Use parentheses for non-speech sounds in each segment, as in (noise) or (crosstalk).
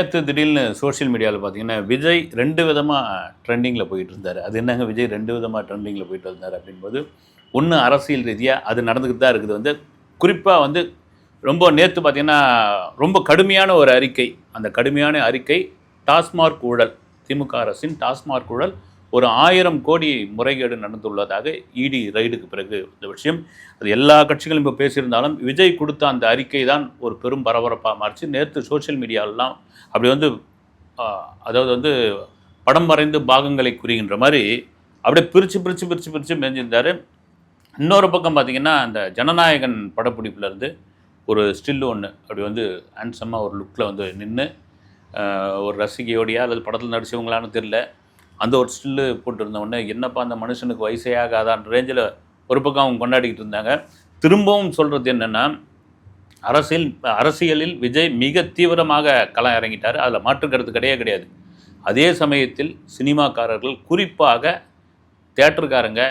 நேற்று திடீர்னு சோஷியல் மீடியாவில் பார்த்தீங்கன்னா விஜய் ரெண்டு விதமாக ட்ரெண்டிங்கில் போயிட்டு இருந்தார். அது என்னங்க விஜய் ரெண்டு விதமாக ட்ரெண்டிங்கில் போயிட்டு இருந்தார் அப்படின்போது ஒன்று அரசியல் ரீதியாக அது நடந்துக்கிட்டு தான் இருக்குது. வந்து குறிப்பாக வந்து ரொம்ப நேற்று பார்த்தீங்கன்னா ரொம்ப கடுமையான ஒரு அறிக்கை. அந்த கடுமையான அறிக்கை டாஸ்மார்க் ஊழல் திமுக அரசின் டாஸ்மார்க் ஊழல் ஒரு ஆயிரம் கோடி முறைகேடு நடந்துள்ளதாக இடி ரைடுக்கு பிறகு இந்த விஷயம். அது எல்லா கட்சிகளும் இப்போ பேசியிருந்தாலும் விஜய் கொடுத்த அந்த அறிக்கை தான் ஒரு பெரும் பரபரப்பாக மாறிச்சு. நேற்று சோஷியல் மீடியாலெலாம் அப்படி வந்து அதாவது வந்து படம் வரைந்து பாகங்களை குறிகின்ற மாதிரி அப்படியே பிரித்து பிரித்து பிரித்து பிரித்து மேஞ்சிருந்தார். இன்னொரு பக்கம் பார்த்திங்கன்னா அந்த ஜனநாயகன் படப்பிடிப்புலேருந்து ஒரு ஸ்டில் ஒன்று அப்படி வந்து ஹேண்ட்ஸமாக ஒரு லுக்கில் வந்து நின்று ஒரு ரசிகையோடையா அல்லது படத்தில் நடிச்சவங்களான்னு தெரில அந்த ஒரு ஸ்டில்லு போட்டிருந்த உடனே என்னப்பா அந்த மனுஷனுக்கு வயசே ஆகாதான்ற ரேஞ்சில் ஒரு பக்கம் அவங்க கொண்டாடிக்கிட்டு இருந்தாங்க. திரும்பவும் சொல்கிறது என்னென்னா அரசியல் அரசியலில் விஜய் மிக தீவிரமாக களம் இறங்கிட்டார். அதில் மாற்றுக்கிறது கிடையாது கிடையாது. அதே சமயத்தில் சினிமாக்காரர்கள் குறிப்பாக தேட்டருக்காரங்க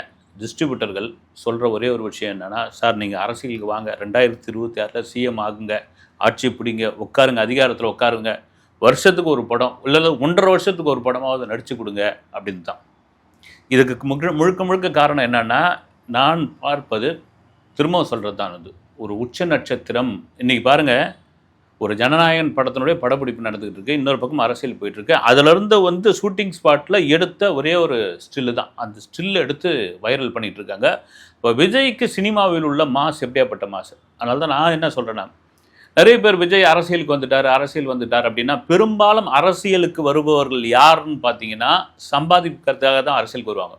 டிஸ்ட்ரிபியூட்டர்கள் சொல்கிற ஒரே ஒரு விஷயம் என்னென்னா சார் நீங்கள் அரசியலுக்கு வாங்க. ரெண்டாயிரத்தி இருபத்தி ஆறில் சிஎம் ஆகுங்க. ஆட்சி பிடிங்க. உட்காருங்க. அதிகாரத்தில் உட்காருங்க. வருஷத்துக்கு ஒரு படம் இல்லை ஒன்றரை வருஷத்துக்கு ஒரு படமாவது நடித்து கொடுங்க அப்படின்னு தான் இதுக்கு முழு முழுக்க முழுக்க காரணம் என்னென்னா நான் பார்ப்பது திரும்பவும் சொல்கிறது தான் அது. ஒரு உச்ச நட்சத்திரம். இன்றைக்கி பாருங்கள் ஒரு ஜனநாயகன் படத்தினுடைய படப்பிடிப்பு நடந்துக்கிட்டு இருக்கு இன்னொரு பக்கம் அரசியல் போயிட்டுருக்கு அதிலிருந்து வந்து ஷூட்டிங் ஸ்பாட்டில் எடுத்த ஒரே ஒரு ஸ்டில்லு தான். அந்த ஸ்டில் எடுத்து வைரல் பண்ணிகிட்டு இருக்காங்க. இப்போ விஜய்க்கு சினிமாவில் உள்ள மாஸ் எப்படியாப்பட்ட மாஸ்? அதனால தான் நான் என்ன சொல்கிறேன்னா நிறைய பேர் விஜய் அரசியலுக்கு வந்துட்டார் அரசியல் வந்துட்டார் அப்படின்னா பெரும்பாலும் அரசியலுக்கு வருபவர்கள் யாருன்னு பார்த்தீங்கன்னா சம்பாதிக்கிறதுக்காக தான் அரசியலுக்கு வருவாங்க.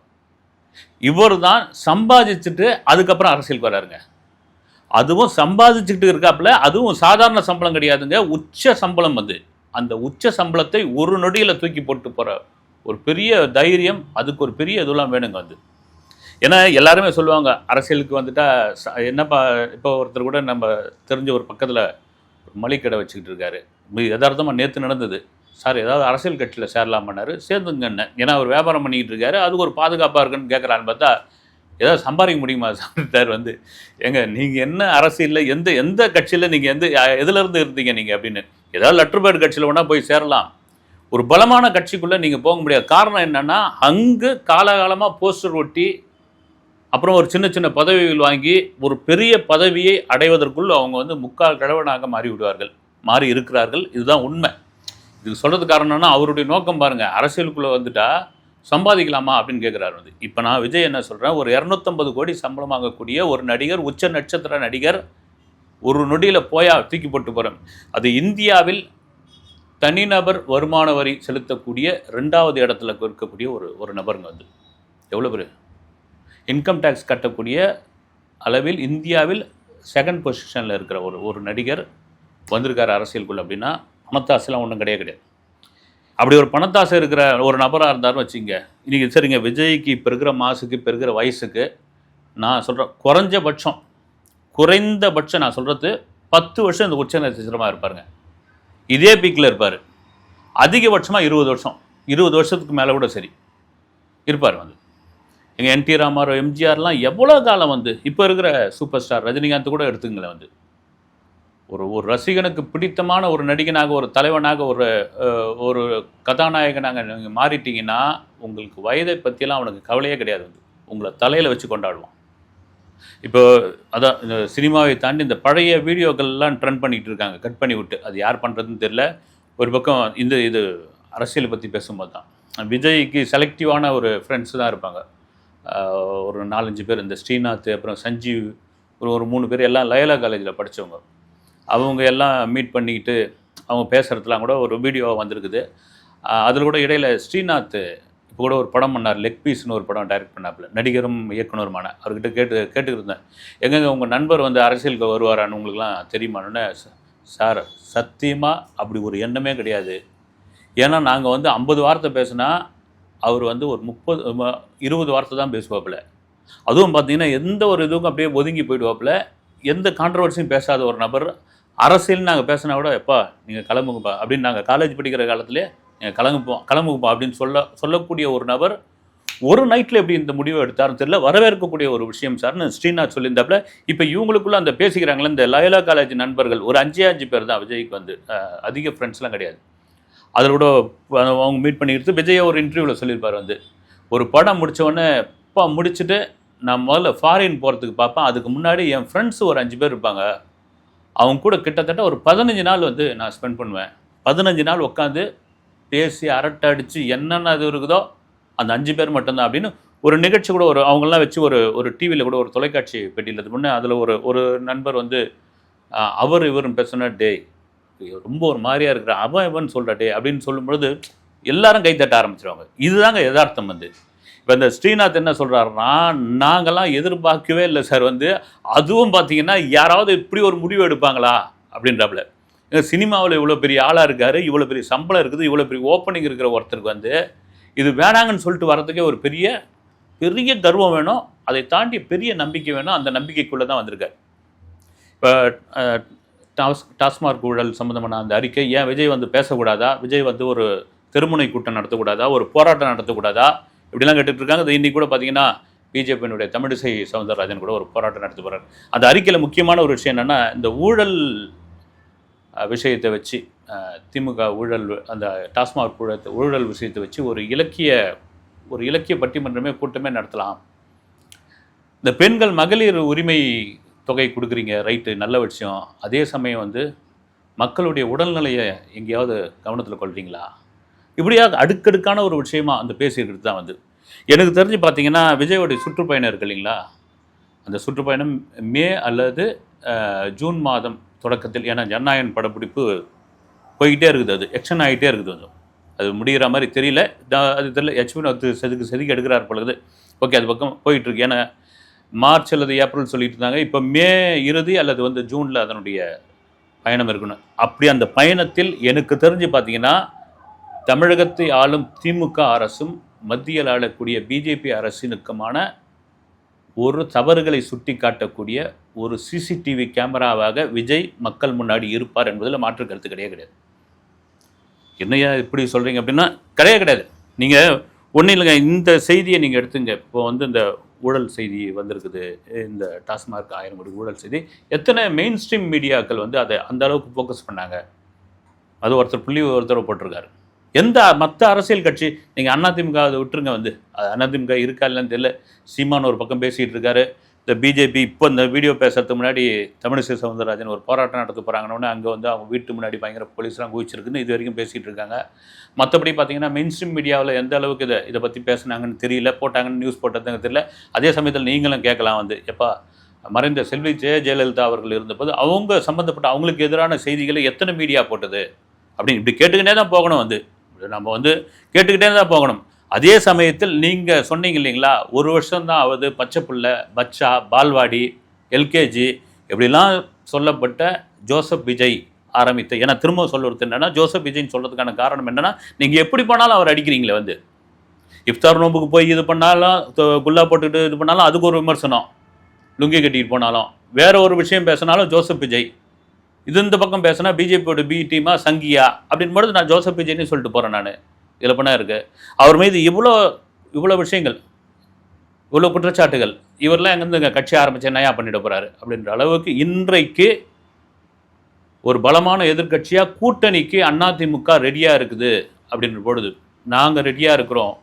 இவர் தான் சம்பாதிச்சுட்டு அதுக்கப்புறம் அரசியலுக்கு வராருங்க. அதுவும் சம்பாதிச்சுக்கிட்டு இருக்காப்புல அதுவும் சாதாரண சம்பளம் கிடையாதுங்க. உச்ச சம்பளம் அது. அந்த உச்ச சம்பளத்தை ஒரு நொடியில் தூக்கி போட்டு போகிற ஒரு பெரிய தைரியம் அதுக்கு ஒரு பெரிய இதெல்லாம் வேணுங்க அது. ஏன்னா எல்லாருமே சொல்லுவாங்க அரசியலுக்கு வந்துட்டா ச- என்னப்பா இப்போ ஒருத்தர் கூட நம்ம தெரிஞ்ச ஒரு பக்கத்தில் மளிகை கடை வச்சுக்கிட்டு இருக்காரு. யதார்த்தமாக நேற்று நடந்தது. சார் ஏதாவது அரசியல் கட்சியில் சேரலாமன்னாரு சேர்ந்துங்கன்னு ஏன்னா அவர் வியாபாரம் பண்ணிக்கிட்டு இருக்காரு அது ஒரு பாதுகாப்பாக இருக்குன்னு கேட்குறான்னு பார்த்தா ஏதாவது சம்பாதிக்க முடியுமா (laughs) சார் வந்து? ஏங்க நீங்கள் என்ன அரசியலில் எந்த எந்த கட்சியில் நீங்கள் எந்த எதுலேருந்து இருந்தீங்க நீங்கள் அப்படின்னு? ஏதாவது லெட்டர் பேட் கட்சியில் வேணால் போய் சேரலாம். ஒரு பலமான கட்சிக்குள்ளே நீங்கள் போக முடியாது. காரணம் என்னென்னா அங்கு காலகாலமாக போஸ்டர் ஒட்டி அப்புறம் ஒரு சின்ன சின்ன பதவிகள் வாங்கி ஒரு பெரிய பதவியை அடைவதற்குள் அவங்க வந்து முக்கால் கிழவனாக மாறி விடுவார்கள் மாறி இருக்கிறார்கள். இதுதான் உண்மை. இதுக்கு சொல்கிறது காரணம்னா அவருடைய நோக்கம் பாருங்கள் அரசியலுக்குள்ளே வந்துட்டா சம்பாதிக்கலாமா அப்படின்னு கேட்குறாரு வந்து. இப்போ நான் விஜய் என்ன சொல்கிறேன் ஒரு இரநூத்தம்பது கோடி சம்பளம் வாங்கக்கூடிய ஒரு நடிகர் உச்ச நட்சத்திர நடிகர் ஒரு நொடியில் போயா தூக்கி போட்டு போகிறேன் அது இந்தியாவில் தனிநபர் வருமான வரி செலுத்தக்கூடிய ரெண்டாவது இடத்துல இருக்கக்கூடிய ஒரு ஒரு நபருங்க அது எவ்வளோ பேர் இன்கம் டேக்ஸ் கட்டக்கூடிய அளவில் இந்தியாவில் செகண்ட் பொசிஷனில் இருக்கிற ஒரு ஒரு நடிகர் வந்திருக்காரு அரசியலுக்குள்ள அப்படின்னா பணத்தாசைலாம் ஒன்றும் கிடையாது கிடையாது. அப்படி ஒரு பணத்தாசை இருக்கிற ஒரு நபராக இருந்தாலும் வச்சுங்க இன்றைக்கி சரிங்க விஜய்க்கு இப்போ இருக்கிற மாசுக்கு இப்போ இருக்கிற வயசுக்கு நான் சொல்கிறேன் குறைஞ்சபட்சம் குறைந்தபட்சம் நான் சொல்கிறது பத்து வருஷம் இந்த உச்ச நட்சத்திரமாக இருப்பாருங்க. இதே பீக்கில் இருப்பார். அதிகபட்சமாக இருபது வருஷம். இருபது வருஷத்துக்கு மேலே கூட சரி. இருப்பார் வந்து. எங்கள் என்டி ராமாராவ் எம்ஜிஆர்லாம் எவ்வளோ காலம் வந்து இப்போ இருக்கிற சூப்பர் ஸ்டார் ரஜினிகாந்த் கூட எடுத்துங்களேன் வந்து. ஒரு ஒரு ரசிகனுக்கு பிடித்தமான ஒரு நடிகனாக ஒரு தலைவனாக ஒரு ஒரு கதாநாயகனாக நீங்கள் மாறிட்டீங்கன்னா உங்களுக்கு வயதை பற்றியெல்லாம் அவனுக்கு கவலையே கிடையாது வந்து. உங்களை தலையில் வச்சு கொண்டாடுவான். இப்போ அதான் இந்த சினிமாவை தாண்டி இந்த பழைய வீடியோக்கள்லாம் ட்ரெண்ட் பண்ணிகிட்டு இருக்காங்க. கட் பண்ணி விட்டு அது யார் பண்ணுறதுன்னு தெரில ஒரு பக்கம் இந்த இது அரசியலை பற்றி பேசும்போது தான் விஜய்க்கு செலக்டிவான ஒரு ஃப்ரெண்ட்ஸ் தான் இருப்பாங்க. ஒரு நாலஞ்சு பேர் இந்த ஸ்ரீநாத் அப்புறம் சஞ்சீவ் ஒரு ஒரு மூணு பேர் எல்லாம் லயலா காலேஜில் படித்தவங்க அவங்க எல்லாம் மீட் பண்ணிக்கிட்டு அவங்க பேசுகிறதுலாம் கூட ஒரு வீடியோ வந்திருக்குது. அதில் கூட இடையில் ஸ்ரீநாத் இப்போ கூட ஒரு படம் பண்ணார் லெக் பீஸ்னு ஒரு படம் டைரக்ட் பண்ணாப்புல. நடிகரும் இயக்குனருமான. அவர்கிட்ட கேட்டு கேட்டுக்கிட்டு எங்கெங்க உங்கள் நண்பர் வந்து அரசியலுக்கு வருவாரான்னு உங்களுக்குலாம் தெரியுமான்னு சார் சத்தியமாக அப்படி ஒரு எண்ணமே கிடையாது. ஏன்னா நாங்கள் வந்து ஐம்பது வார்த்தை பேசுனா அவர் வந்து ஒரு முப்பது இருபது வார்த்தை தான் பேசுவாப்புல. அதுவும் பார்த்தீங்கன்னா எந்த ஒரு இதுவும் அப்படியே ஒதுங்கி போயிடுவாப்புல. எந்த கான்ட்ரவர்சியும் பேசாத ஒரு நபர். அரசியல் நாங்கள் பேசினா கூட எப்பா நீங்கள் கிளம்புங்கப்பா அப்படின்னு நாங்கள் காலேஜ் படிக்கிற காலத்திலே நீங்கள் கிளம்புப்போம் கிளம்புங்கப்பா அப்படின்னு சொல்ல சொல்லக்கூடிய ஒரு நபர் ஒரு நைட்டில் எப்படி இந்த முடிவை எடுத்தாருன்னு தெரியல. வரவேற்கக்கூடிய ஒரு விஷயம் சார்னு ஸ்ரீநாத் சொல்லியிருந்தாப்புல. இப்போ இவங்களுக்குள்ள அந்த பேசிக்கிறாங்களே இந்த லயலா காலேஜ் நண்பர்கள் ஒரு அஞ்சே அஞ்சு பேர் தான் விஜய்க்கு வந்து அதிக ஃப்ரெண்ட்ஸ்லாம் கிடையாது. அதில் கூட அவங்க மீட் பண்ணிக்கிறது விஜய் ஒரு இன்டர்வியூவில் சொல்லியிருப்பார் வந்து. ஒரு படம் முடித்தவொடனே இப்போ முடிச்சுட்டு நான் முதல்ல ஃபாரின் போகிறதுக்கு பார்ப்பேன் அதுக்கு முன்னாடி என் ஃப்ரெண்ட்ஸ் ஒரு அஞ்சு பேர் இருப்பாங்க. அவங்க கூட கிட்டத்தட்ட ஒரு பதினஞ்சு நாள் வந்து நான் ஸ்பெண்ட் பண்ணுவேன். பதினஞ்சு நாள் உட்காந்து பேசி அரட்டை அடித்து என்னென்ன இது இருக்குதோ அந்த அஞ்சு பேர் மட்டும்தான். அப்படின்னு ஒரு நிகழ்ச்சி கூட ஒரு அவங்கெல்லாம் வச்சு ஒரு ஒரு டிவியில் கூட ஒரு தொலைக்காட்சி பெட்டியில் முன்னே அதில் ஒரு ஒரு நண்பர் வந்து அவர் இவரும் பேசுனா டே ரொம்ப ஒரு மாதிரியாக இருக்கிற அவன் இவன் சொல்கிறாட்டே அப்படின்னு சொல்லும்பொழுது எல்லாரும் கை தட்ட ஆரம்பிச்சிருவாங்க. இதுதாங்க யதார்த்தம் வந்து. இப்போ இந்த ஸ்ரீநாத் என்ன சொல்கிறாருன்னா நாங்கள்லாம் எதிர்பார்க்கவே இல்லை சார் வந்து. அதுவும் பார்த்தீங்கன்னா யாராவது இப்படி ஒரு முடிவு எடுப்பாங்களா? அப்படின்றாப்புல. சினிமாவில் இவ்வளோ பெரிய ஆளாக இருக்கார் இவ்வளோ பெரிய சம்பளம் இருக்குது இவ்வளோ பெரிய ஓப்பனிங் இருக்கிற ஒருத்தருக்கு வந்து இது வேணாங்கன்னு சொல்லிட்டு வரதுக்கே ஒரு பெரிய பெரிய கர்வம் வேணும். அதை தாண்டி பெரிய நம்பிக்கை வேணும். அந்த நம்பிக்கைக்குள்ளே தான் வந்திருக்கார். இப்போ டாஸ் டாஸ்மாக் ஊழல் சம்மந்தமான அந்த அறிக்கை ஏன் விஜய் வந்து பேசக்கூடாதா? விஜய் வந்து ஒரு தெருமுனை கூட்டம் நடத்தக்கூடாதா? ஒரு போராட்டம் நடத்தக்கூடாதா? இப்படிலாம் கேட்டுட்டு இருக்காங்க அது இன்னைக்கு கூட பார்த்தீங்கன்னா பிஜேபியினுடைய தமிழிசை சவுந்தரராஜன் கூட ஒரு போராட்டம் நடத்த போகிறார் அந்த அறிக்கையில் முக்கியமான ஒரு விஷயம் என்னென்னா இந்த ஊழல் விஷயத்தை வச்சு திமுக ஊழல் அந்த டாஸ்மாக் ஊழல் ஊழல் விஷயத்தை வச்சு ஒரு இலக்கிய ஒரு இலக்கிய பட்டிமன்றமே கூட்டமே நடத்தலாம். இந்த பெண்கள் மகளிர் உரிமை தொகை கொடுக்குறீங்க ரைட்டு நல்ல விஷயம். அதே சமயம் வந்து மக்களுடைய உடல்நிலையை எங்கேயாவது கவனத்தில் கொள்கிறீங்களா இப்படியாக அடுக்கடுக்கான ஒரு விஷயமா அந்த பேசியிருக்கிறது தான் வந்து. எனக்கு தெரிஞ்சு பார்த்தீங்கன்னா விஜயோடைய சுற்றுப்பயணம் இருக்கு இல்லைங்களா? அந்த சுற்றுப்பயணம் மே அல்லது ஜூன் மாதம் தொடக்கத்தில் ஏன்னா ஜனநாயகன் படப்பிடிப்பு போய்கிட்டே இருக்குது அது. எக்ஷன் ஆகிட்டே இருக்குது கொஞ்சம். அது முடிகிற மாதிரி தெரியல. அது தெரியல. ஹெச்பி அது செதுக்கு செதுக்கி எடுக்கிறார் பொழுது ஓகே அது பக்கம் போயிட்டுருக்கு. ஏன்னா மார்ச் அல்லது ஏப்ரல் சொல்லிட்டு இருந்தாங்க. இப்போ மே இறுதி அல்லது வந்து ஜூனில் அதனுடைய பயணம் இருக்கணும். அப்படி அந்த பயணத்தில் எனக்கு தெரிஞ்சு பார்த்தீங்கன்னா தமிழகத்தை ஆளும் திமுக அரசும் மத்தியில் ஆளக்கூடிய பிஜேபி அரசினுக்குமான ஒரு தவறுகளை சுட்டி காட்டக்கூடிய ஒரு சிசிடிவி கேமராவாக விஜய் மக்கள் முன்னாடி இருப்பார் என்பதில் மாற்று கருத்து கிடையாது கிடையாது. என்னையா இப்படி சொல்கிறீங்க அப்படின்னா கிடையாது கிடையாது. நீங்கள் ஒன்றும் இல்லைங்க இந்த செய்தியை நீங்கள் எடுத்துங்க. இப்போ வந்து இந்த ஊழல் செய்தி வந்திருக்குது. இந்த டாஸ்மார்க் ஆயிரம் கோடி ஊழல் செய்தி. எத்தனை மெயின் ஸ்ட்ரீம் மீடியாக்கள் வந்து அதை அந்த அளவுக்கு ஃபோக்கஸ் பண்ணாங்க? அது ஒருத்தர் புள்ளி ஒருத்தர் போட்டிருக்காரு. எந்த மற்ற அரசியல் கட்சி நீங்கள் அதிமுக அதை விட்டுருங்க வந்து. அது அதிமுக இருக்கா இல்லைன்னு தெரியல. சீமான் ஒரு பக்கம் பேசிகிட்டு இருக்காரு. இந்த பிஜேபி இப்போ இந்த வீடியோ பேசுறதுக்கு முன்னாடி தமிழிசை சவுந்தரராஜன் ஒரு போராட்டம் நடத்த போகிறாங்கன்னு அங்கே வந்து அவங்க வீட்டு முன்னாடி பயங்கர போலீஸ்லாம் குவிச்சிருக்குன்னு இது வரைக்கும் பேசிகிட்டு இருக்காங்க. மற்றபடி பார்த்தீங்கன்னா மெயின் ஸ்ட்ரீம் மீடியாவில் எந்த அளவுக்கு இதை இதை பற்றி பேசுனாங்கன்னு தெரியல போட்டாங்கன்னு நியூஸ் போட்டதுங்க தெரியல. அதே சமயத்தில் நீங்களும் கேட்கலாம் வந்து. எப்பா மறைந்த செல்வி ஜெய ஜெயலலிதா அவர்கள் இருந்தபோது அவங்க சம்மந்தப்பட்ட அவங்களுக்கு எதிரான செய்திகளை எத்தனை மீடியா போட்டது? அப்படின்னு இப்படி கேட்டுக்கிட்டே தான் போகணும் வந்து. நம்ம வந்து கேட்டுக்கிட்டே தான் போகணும். அதே சமயத்தில் நீங்கள் சொன்னீங்க இல்லைங்களா ஒரு வருஷம்தான் ஆகுது பச்சை பிள்ளை பச்சா பால்வாடி எல்கேஜி இப்படிலாம் சொல்லப்பட்ட ஜோசப் விஜய் ஆரம்பித்த ஏன்னா திரும்ப சொல்லுறது என்னென்னா ஜோசப் விஜய்னு சொல்கிறதுக்கான காரணம் என்னென்னா நீங்கள் எப்படி பண்ணாலும் அவர் அடிக்கிறீங்களே வந்து. இஃப்தார் நோம்புக்கு போய் இது பண்ணாலும் குல்லா போட்டுக்கிட்டு இது பண்ணாலும் அதுக்கு ஒரு விமர்சனம். லுங்கி கட்டிட்டு போனாலும். வேற ஒரு விஷயம் பேசினாலும் ஜோசப் விஜய். இது இந்த பக்கம் பேசினா பிஜேபியோட பி டீமா சங்கியா அப்படின்னு பொழுது நான் ஜோசப் விஜய்னு சொல்லிட்டு போகிறேன் நான். இழப்பனாக இருக்குது அவர் மீது இவ்வளோ இவ்வளோ விஷயங்கள் இவ்வளோ குற்றச்சாட்டுகள் இவரெல்லாம் எங்கேருந்து கட்சி ஆரம்பித்து நயா பண்ணிட போகிறாரு அப்படின்ற அளவுக்கு இன்றைக்கு ஒரு பலமான எதிர்க்கட்சியாக கூட்டணிக்கு அதிமுக ரெடியாக இருக்குது அப்படின்ற பொழுது நாங்கள் ரெடியாக இருக்கிறோம்.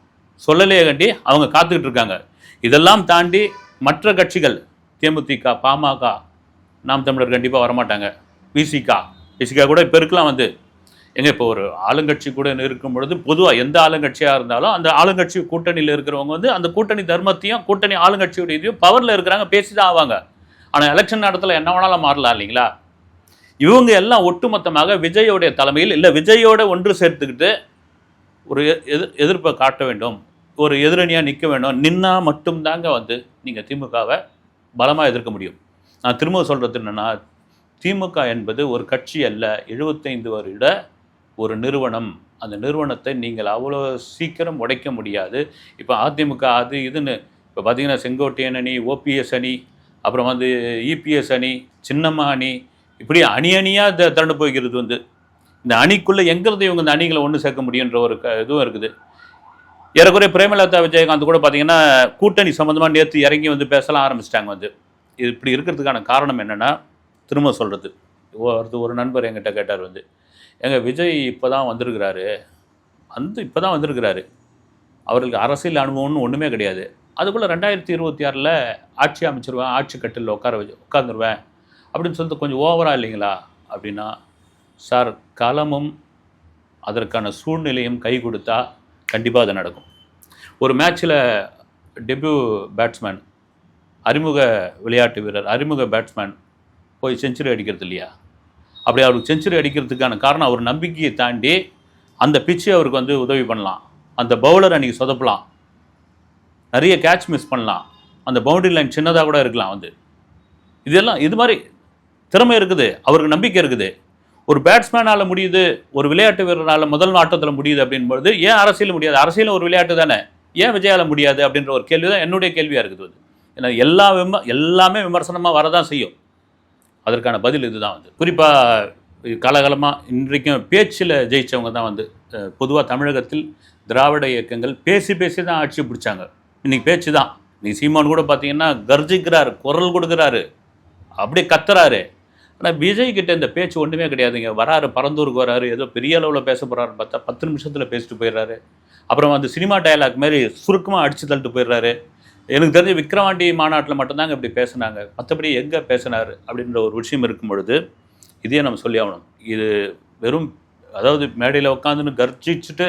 சொல்லலையே கண்டி அவங்க காத்துக்கிட்டு இருக்காங்க. இதெல்லாம் தாண்டி மற்ற கட்சிகள் தேமுதிக பாமக நாம் தமிழர் கண்டிப்பாக வரமாட்டாங்க. விசிகா விசிகா கூட இப்போ இருக்கலாம் வந்து. எங்க இப்போ ஒரு ஆளுங்கட்சி கூட இருக்கும் பொழுது பொதுவாக எந்த ஆளுங்கட்சியாக இருந்தாலும் அந்த ஆளுங்கட்சி கூட்டணியில் இருக்கிறவங்க வந்து அந்த கூட்டணி தர்மத்தையும் கூட்டணி ஆளுங்கட்சியுடைய இதையும் பவரில் இருக்கிறாங்க பேசி தான் ஆவாங்க. ஆனால் எலெக்ஷன் நேரத்தில் என்ன வேணாலும் மாறலாம் இல்லைங்களா? இவங்க எல்லாம் ஒட்டுமொத்தமாக விஜயோடைய தலைமையில் இல்லை விஜயோட ஒன்று சேர்த்துக்கிட்டு ஒரு எ- எதிர் எதிர்ப்பை காட்ட வேண்டும் ஒரு எதிரணியாக நிற்க வேண்டும். நின்னா மட்டும்தாங்க வந்து நீங்கள் திமுகவை பலமாக எதிர்க்க முடியும். நான் திரும்ப சொல்கிறது என்னென்னா திமுக என்பது ஒரு கட்சி அல்ல எழுபத்தைந்து வருட ஒரு நிறுவனம் அந்த நிறுவனத்தை நீங்கள் அவ்வளோ சீக்கிரம் உடைக்க முடியாது. இப்போ அதிமுக அது இதுன்னு இப்போ பார்த்தீங்கன்னா செங்கோட்டையன் அணி ஓபிஎஸ் அணி அப்புறம் வந்து இபிஎஸ் அணி சின்னம்மா அணி இப்படி அணி அணியாக த திரண்டு போய்கிறது வந்து. இந்த அணிக்குள்ளே எங்கிறது இவங்க இந்த அணிகளை ஒன்று சேர்க்க முடியுன்ற ஒரு க இதுவும் இருக்குது. ஏறக்குறைய பிரேமலதா விஜயகாந்த் கூட பார்த்தீங்கன்னா கூட்டணி சம்மந்தமாக நேற்று இறங்கி வந்து பேசலாம் ஆரம்பிச்சிட்டாங்க வந்து. இது இப்படி இருக்கிறதுக்கான காரணம் என்னென்னா திரும்ப சொல்கிறது ஒருத்தர் ஒரு நண்பர் என்கிட்ட கேட்டார் வந்து எங்கள் விஜய் இப்போ தான் வந்திருக்கிறாரு. வந்து இப்போ தான் வந்திருக்கிறாரு. அவர்களுக்கு அரசியல் அனுபவம்னு ஒன்றுமே கிடையாது. அதுக்குள்ளே ரெண்டாயிரத்தி இருபத்தி ஆறில் ஆட்சி அமைச்சிருவேன் ஆட்சி கட்டில் உட்கார வச்சு உட்காந்துருவேன் அப்படின்னு சொல்லிட்டு கொஞ்சம் ஓவரா இல்லைங்களா? அப்படின்னா சார் களமும் அதற்கான சூழ்நிலையும் கை கொடுத்தா கண்டிப்பாக அது நடக்கும். ஒரு மேட்ச்சில் டெபியூ பேட்ஸ்மேன் அறிமுக விளையாட்டு வீரர் அறிமுக பேட்ஸ்மேன் போய் செஞ்சுரி அடிக்கிறது இல்லையா? அப்படி அவருக்கு செஞ்சுரி அடிக்கிறதுக்கான காரணம் அவர் நம்பிக்கையை தாண்டி அந்த பிச்சை அவருக்கு வந்து உதவி பண்ணலாம். அந்த பவுலர் அன்றைக்கி சொதப்பலாம். நிறைய கேட்ச் மிஸ் பண்ணலாம். அந்த பவுண்டரி லைன் சின்னதாக கூட இருக்கலாம் வந்து. இதெல்லாம் இது மாதிரி திறமை இருக்குது. அவருக்கு நம்பிக்கை இருக்குது. ஒரு பேட்ஸ்மேனால் முடியுது ஒரு விளையாட்டு வீரரால் முதல் ஆட்டத்தில் முடியுது அப்படின்பொழுது ஏன் அரசியல் முடியாது? அரசியலும் ஒரு விளையாட்டு தானே? ஏன் விஜயால முடியாது அப்படின்ற ஒரு கேள்வி தான் என்னுடைய கேள்வியாக இருக்குது அது ஏன்னா எல்லா விம எல்லாமே விமர்சனமாக வரதான் செய்யும். அதற்கான பதில் இதுதான் வந்து. குறிப்பாக காலகாலமாக இன்றைக்கும் பேச்சில் ஜெயிச்சவங்க தான் வந்து பொதுவாக தமிழகத்தில் திராவிட இயக்கங்கள் பேசி பேசி தான் ஆட்சி பிடிச்சாங்க. இன்னைக்கு பேச்சு தான். நீ சீமான் கூட பார்த்தீங்கன்னா கர்ஜிக்கிறாரு குரல் கொடுக்குறாரு. அப்படியே கத்துறாரு. ஆனால் விஜய் கிட்ட இந்த பேச்சு ஒன்றுமே கிடையாதுங்க. வராரு பரந்தூருக்கு வராரு ஏதோ பெரிய அளவில் பேச போகிறாருன்னு பார்த்தா பத்து நிமிஷத்தில் பேசிட்டு போயிடுறாரு. அப்புறம் அந்த சினிமா டயலாக் மாதிரி சுருக்கமாக அடிச்சு தள்ளிட்டு போயிடுறாரு. எனக்கு தெரிஞ்ச விக்ரவாண்டி மாநாட்டில் மட்டும்தாங்க இப்படி பேசுனாங்க. மற்றபடி எங்கே பேசினார் அப்படின்ற ஒரு விஷயம் இருக்கும் பொழுது இதையே நம்ம சொல்லி ஆகணும். இது வெறும் அதாவது மேடையில் உட்காந்துன்னு கர்ஜிச்சுட்டு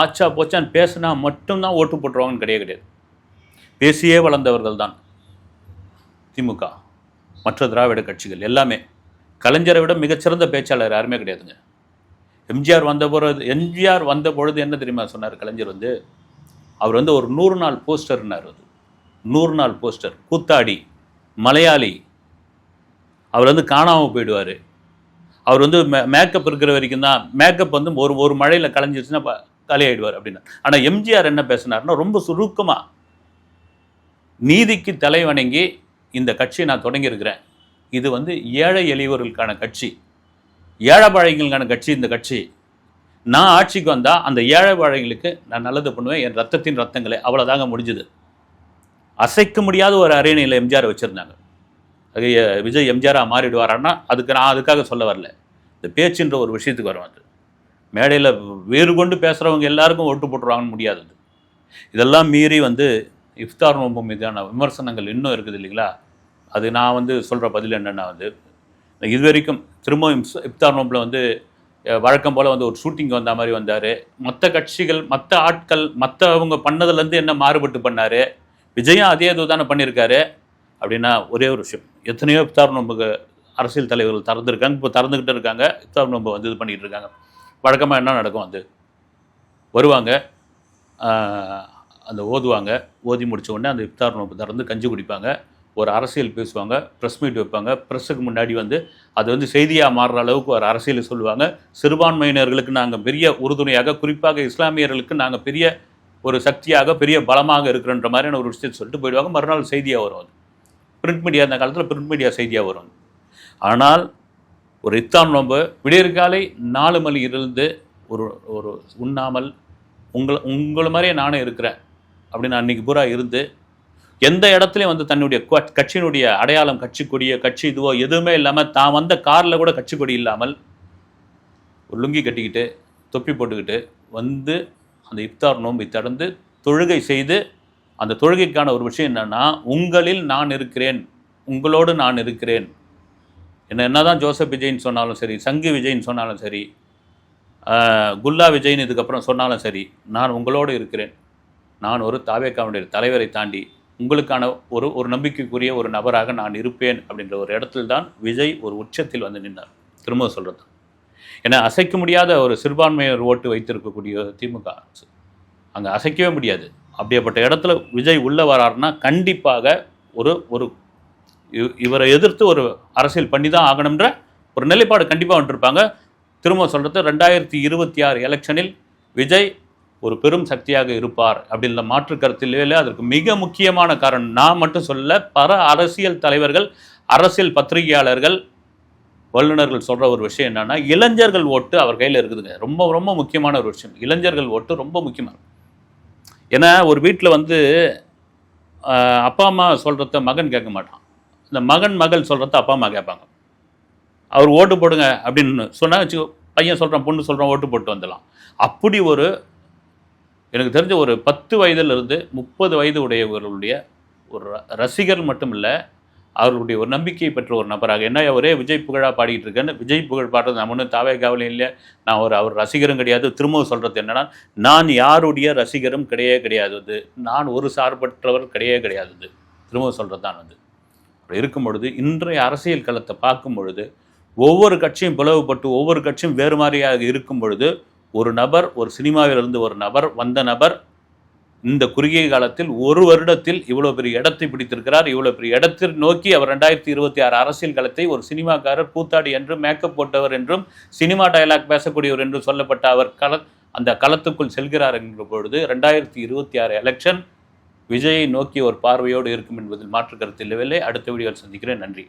ஆச்சா போச்சான்னு பேசினா மட்டும்தான் ஓட்டு போட்டுருவாங்கன்னு கிடையாது கிடையாது. பேசியே வளர்ந்தவர்கள் தான் திமுக மற்ற திராவிட கட்சிகள் எல்லாமே. கலைஞரை விட மிகச்சிறந்த பேச்சாளர் யாருமே கிடையாதுங்க. எம்ஜிஆர் வந்த பொழுது எம்ஜிஆர் வந்த பொழுது என்ன தெரியுமா சொன்னார் கலைஞர் வந்து? அவர் வந்து ஒரு நூறு நாள் போஸ்டர்னார் அது நூறு நாள் போஸ்டர். கூத்தாடி மலையாளி. அவர் வந்து காணாமல் போயிடுவார். அவர் வந்து மே மேக்கப் இருக்கிற வரைக்கும் தான் மேக்கப் வந்து ஒரு ஒரு மழையில் கலைஞ்சிருச்சுன்னா ப- காலியாயிடுவார் அப்படின்னா. ஆனால் எம்ஜிஆர் என்ன பேசினார்னா ரொம்ப சுருக்கமாக நீதிக்கு தலை வணங்கி இந்த கட்சியை நான் தொடங்கியிருக்கிறேன் இது வந்து ஏழை எளியவர்களுக்கான கட்சி. ஏழை கட்சி இந்த கட்சி. நான் ஆட்சிக்கு வந்தால் அந்த ஏழை நான் நல்லது பண்ணுவேன். என் ரத்தத்தின் ரத்தங்களே அவ்வளோதாங்க முடிஞ்சுது. அசைக்க முடியாத ஒரு அரியணையில் எம்ஜிஆர் வச்சுருந்தாங்க. அது விஜய் எம்ஜிஆராக மாறிடுவாரான்னா அதுக்கு நான் அதுக்காக சொல்ல வரல. இந்த பேச்சுன்ற ஒரு விஷயத்துக்கு வரும் அது. மேடையில் வேறு கொண்டு பேசுகிறவங்க எல்லாருக்கும் ஓட்டு போட்டுருவாங்கன்னு முடியாது அது. இதெல்லாம் மீறி வந்து இஃப்தார் நோம்பு மீதான விமர்சனங்கள் இன்னும் இருக்குது இல்லைங்களா? அது நான் வந்து சொல்கிற பதில் என்னென்னா வந்து இது வரைக்கும் திரும்ப இஃப்தார் நோம்பில் வந்து வழக்கம் போல் வந்து ஒரு ஷூட்டிங் வந்த மாதிரி வந்தார். மற்ற கட்சிகள் மற்ற ஆட்கள் மற்றவங்க பண்ணதுலேருந்து என்ன மாறுபட்டு பண்ணார்? விஜயும் அதே இது தானே பண்ணியிருக்காரு. அப்படின்னா ஒரே ஒரு விஷயம். எத்தனையோ இப்தார் நோம்புக்கு அரசியல் தலைவர்கள் திறந்துருக்காங்க. இப்போ திறந்துக்கிட்டு இருக்காங்க. இப்தார் நோம்பு வந்து இது பண்ணிகிட்டு இருக்காங்க. வழக்கமாக என்ன நடக்கும் அது? வருவாங்க. அந்த ஓதுவாங்க. ஓதி முடித்த உடனே அந்த இப்தார் நோம்பு திறந்து கஞ்சி குடிப்பாங்க. ஒரு அரசியல் பேசுவாங்க. ப்ரெஸ் மீட் வைப்பாங்க. ப்ரெஸ்ஸுக்கு முன்னாடி வந்து அது வந்து செய்தியாக மாறுற அளவுக்கு ஒரு அரசியல் சொல்லுவாங்க. சிறுபான்மையினர்களுக்கு நாங்கள் பெரிய உறுதுணையாக குறிப்பாக இஸ்லாமியர்களுக்கு நாங்கள் பெரிய ஒரு சக்தியாக பெரிய பலமாக இருக்கிறன்ற மாதிரியான ஒரு விஷயத்தை சொல்லிட்டு போயிடுவாங்க. மறுநாள் செய்தியாக வரும் அது. பிரிண்ட் மீடியா இருந்த காலத்தில் பிரிண்ட் மீடியா செய்தியாக வரும் ஆனால் ஒரு இத்தாம் நோன்பு விடியற்காலை நாலு மணி இருந்து ஒரு ஒரு உண்ணாமல் உங்களை உங்களை மாதிரியே நானும் இருக்கிறேன் அப்படின்னு அன்னைக்கு பூரா இருந்து எந்த இடத்துலையும் வந்து தன்னுடைய கட்சியினுடைய அடையாளம் கட்சி கொடிய கட்சி இதுவோ எதுவுமே இல்லாமல் தான் வந்த காரில் கூட கட்சி கொடி இல்லாமல் ஒரு லுங்கி கட்டிக்கிட்டு தொப்பி போட்டுக்கிட்டு வந்து அந்த இஃப்தார் நோன்பை திறந்து தொழுகை செய்து அந்த தொழுகைக்கான ஒரு விஷயம் என்னென்னா உங்களில் நான் இருக்கிறேன் உங்களோடு நான் இருக்கிறேன். என்ன என்ன தான் ஜோசப் விஜய்ன்னு சொன்னாலும் சரி சங்கு விஜய்ன்னு சொன்னாலும் சரி குல்லா விஜய்னு இதுக்கப்புறம் சொன்னாலும் சரி நான் உங்களோடு இருக்கிறேன். நான் ஒரு தாவேக்காவுடைய தலைவரை தாண்டி உங்களுக்கான ஒரு ஒரு நம்பிக்கைக்குரிய ஒரு நபராக நான் இருப்பேன் அப்படின்ற ஒரு இடத்தில் தான் விஜய் ஒரு உச்சத்தில் வந்து நின்றார். திரும்ப சொல்கிறது ஏன்னா அசைக்க முடியாத ஒரு சிறுபான்மையர் ஓட்டு வைத்திருக்கக்கூடிய திமுக அரசு. அங்கே அசைக்கவே முடியாது. அப்படியேப்பட்ட இடத்துல விஜய் உள்ளே வராருன்னா கண்டிப்பாக ஒரு ஒரு இவரை எதிர்த்து ஒரு அரசியல் பண்ணி தான் ஆகணுன்ற ஒரு நிலைப்பாடு கண்டிப்பாக வந்துருப்பாங்க. திரும்ப சொல்கிறது ரெண்டாயிரத்தி இருபத்தி ஆறு எலெக்ஷனில் விஜய் ஒரு பெரும் சக்தியாக இருப்பார் அப்படின்ற மாற்று கருத்திலே இல்லை. அதற்கு மிக முக்கியமான காரணம் நான் மட்டும் சொல்ல பல அரசியல் தலைவர்கள் அரசியல் பத்திரிகையாளர்கள் வல்லுநர்கள் சொல்கிற ஒரு விஷயம் என்னன்னா இளைஞர்கள் ஓட்டு அவர் கையில் இருக்குதுங்க. ரொம்ப ரொம்ப முக்கியமான ஒரு விஷயம். இளைஞர்கள் ஓட்டு ரொம்ப முக்கியமாக ஏன்னா ஒரு வீட்டில் வந்து அப்பா அம்மா சொல்கிறத மகன் கேட்க மாட்டான். இந்த மகன் மகள் சொல்கிறத அப்பா அம்மா கேட்பாங்க. அவர் ஓட்டு போடுங்க அப்படின்னு சொன்னால் வச்சு பையன் சொல்கிறான் பொண்ணு சொல்கிறான் ஓட்டு போட்டு வந்துடலாம். அப்படி ஒரு எனக்கு தெரிஞ்ச ஒரு பத்து வயதிலிருந்து முப்பது வயது உடையவர்களுடைய ஒரு ர- ரசிகர் மட்டும் இல்லை அவர்களுடைய ஒரு நம்பிக்கை பெற்ற ஒரு நபராக. என்ன ஒரே விஜய் புகழாக பாடிட்டு இருக்கேன்னு விஜய் புகழ் பாடுறது நான் ஒன்றும் தாவே காவலையும் இல்லை. நான் ஒரு அவர் ரசிகரும் கிடையாது. திரும்பவும் சொல்கிறது என்னன்னா நான் யாருடைய ரசிகரும் கிடையவே கிடையாது நான் ஒரு சார்பற்றவர் கிடையவே கிடையாது திரும்பவும் சொல்கிறது தான் வந்து அப்படி இருக்கும் பொழுது இன்றைய அரசியல் களத்தை பார்க்கும் பொழுது ஒவ்வொரு கட்சியும் பிளவுபட்டு ஒவ்வொரு கட்சியும் வேறு மாதிரியாக இருக்கும் பொழுது ஒரு நபர் ஒரு சினிமாவிலிருந்து ஒரு நபர் வந்த நபர் இந்த குறுகிய காலத்தில் ஒரு வருடத்தில் இவ்வளோ பெரிய இடத்தை பிடித்திருக்கிறார். இவ்வளோ பெரிய இடத்தில் நோக்கி அவர் ரெண்டாயிரத்தி இருபத்தி ஆறு அரசியல் களத்தை ஒரு சினிமாக்காரர் கூத்தாடி என்றும் மேக்கப் போட்டவர் என்றும் சினிமா டயலாக் பேசக்கூடியவர் என்றும் சொல்லப்பட்ட அவர் கள அந்த களத்துக்குள் செல்கிறார் என்கிற பொழுது ரெண்டாயிரத்தி இருபத்தி ஆறு எலெக்ஷன் விஜயை நோக்கி ஒரு பார்வையோடு இருக்கும் என்பதில் மாற்று கருத்து இல்லவில்லை அடுத்த வீடியோவில் சந்திக்கிறேன். நன்றி.